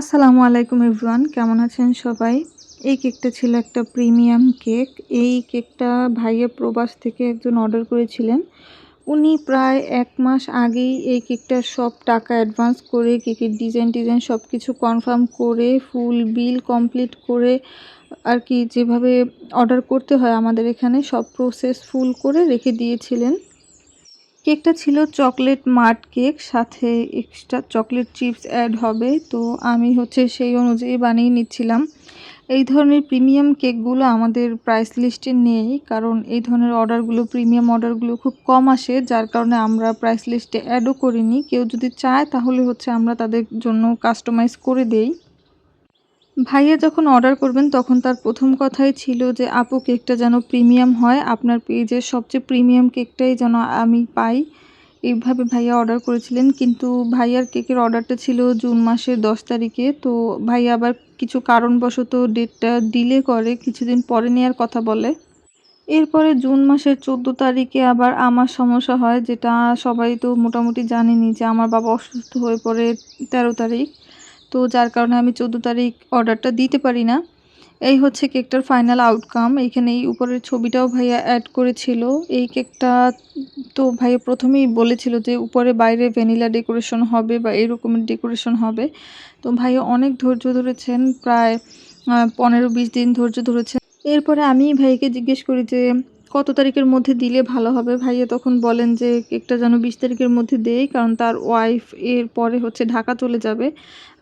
আসসালামু আলাইকুম এভরিওয়ান, কেমন আছেন সবাই? এই কেকটা ছিল একটা প্রিমিয়াম কেক। এই কেকটা ভাইয়া প্রবাস থেকে একজন অর্ডার করেছিলেন। উনি প্রায় এক মাস আগেই এই কেকটার সব টাকা অ্যাডভান্স করে কেকের ডিজাইন ডিজাইন সব কিছু কনফার্ম করে, ফুল বিল কমপ্লিট করে, আর কি যেভাবে অর্ডার করতে হয় আমাদের এখানে সব প্রসেস ফুল করে রেখে দিয়েছিলেন। কেকটা ছিল চকলেট মার্ট কেক, সাথে এক্সট্রা চকলেট চিপস অ্যাড হবে। তো আমি হচ্ছে সেই অনুযায়ী বানিয়ে নিচ্ছিলাম। এই ধরনের প্রিমিয়াম কেকগুলো আমাদের প্রাইস লিস্টে নেই, কারণ এই ধরনের অর্ডারগুলো প্রিমিয়াম অর্ডারগুলো খুব কম আসে, যার কারণে আমরা প্রাইস লিস্টে অ্যাডও করিনি। কেউ যদি চায়, তাহলে হচ্ছে আমরা তাদের জন্য কাস্টমাইজ করে দেই। ভাইয়া যখন অর্ডার করবেন, তখন তার প্রথম কথাই ছিল যে, আপু, কেকটা যেন প্রিমিয়াম হয়, আপনার পেজের সবচেয়ে প্রিমিয়াম কেকটাই যেন আমি পাই। এইভাবে ভাইয়া অর্ডার করেছিলেন, কিন্তু ভাইয়ার কেকের অর্ডারটা ছিল জুন মাসের দশ তারিখে, তো ভাইয়া আবার কিছু কারণবশত ডেটটা ডিলে করে, কিছুদিন পরে নেওয়ার কথা বলে। এরপরে জুন মাসের চোদ্দ তারিখে আবার আমার সমস্যা হয়, যেটা সবাই তো মোটামুটি জানেনি যে, আমার বাবা অসুস্থ হয়ে পড়ে তেরো তারিখ। তো যার কারণে আমি চোদ্দ তারিখ অর্ডারটা দিতে পারি না। এই হচ্ছে কেকটার ফাইনাল আউটকাম এইখানে এই উপরের ছবিটাও ভাইয়া অ্যাড করেছিল। এই কেকটা তো ভাইয়া প্রথমেই বলেছিল যে উপরে বাইরে ভ্যানিলা ডেকোরেশন হবে বা এরকমের ডেকোরেশন হবে। তো ভাইয়া অনেক ধৈর্য ধরেছেন, প্রায় পনেরো বিশ দিন ধৈর্য ধরেছেন। এরপরে আমি ভাইকে জিজ্ঞেস করি যে কত তারিখের মধ্যে দিলে ভালো হবে? ভাইয়া তখন বলেন যে কেকটা যেন বিশ তারিখের মধ্যে দেই, কারণ তার ওয়াইফ এর পরে হচ্ছে ঢাকা চলে যাবে।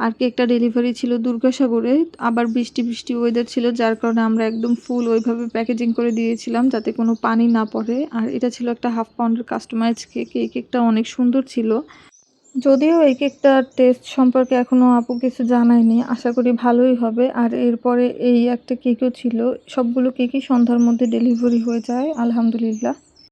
আর কেকটা ডেলিভারি ছিল দুর্গাসাগরে, আবার বৃষ্টি বৃষ্টি ওয়েদার ছিল, যার কারণে আমরা একদম ফুল ওইভাবে প্যাকেজিং করে দিয়েছিলাম যাতে কোনো পানি না পড়ে। আর এটা ছিল একটা হাফ পাউন্ডের কাস্টমাইজ কেক এই কেকটা অনেক সুন্দর ছিল। যদিও এক একটা টেস্ট সম্পর্কে এখনও আপু কিছু জানায়নি, আশা করি ভালোই হবে। আর এরপরে এই একটা কেকও ছিল, সবগুলো কেকই সন্ধ্যার মধ্যে ডেলিভারি হয়ে যায়, আলহামদুলিল্লাহ।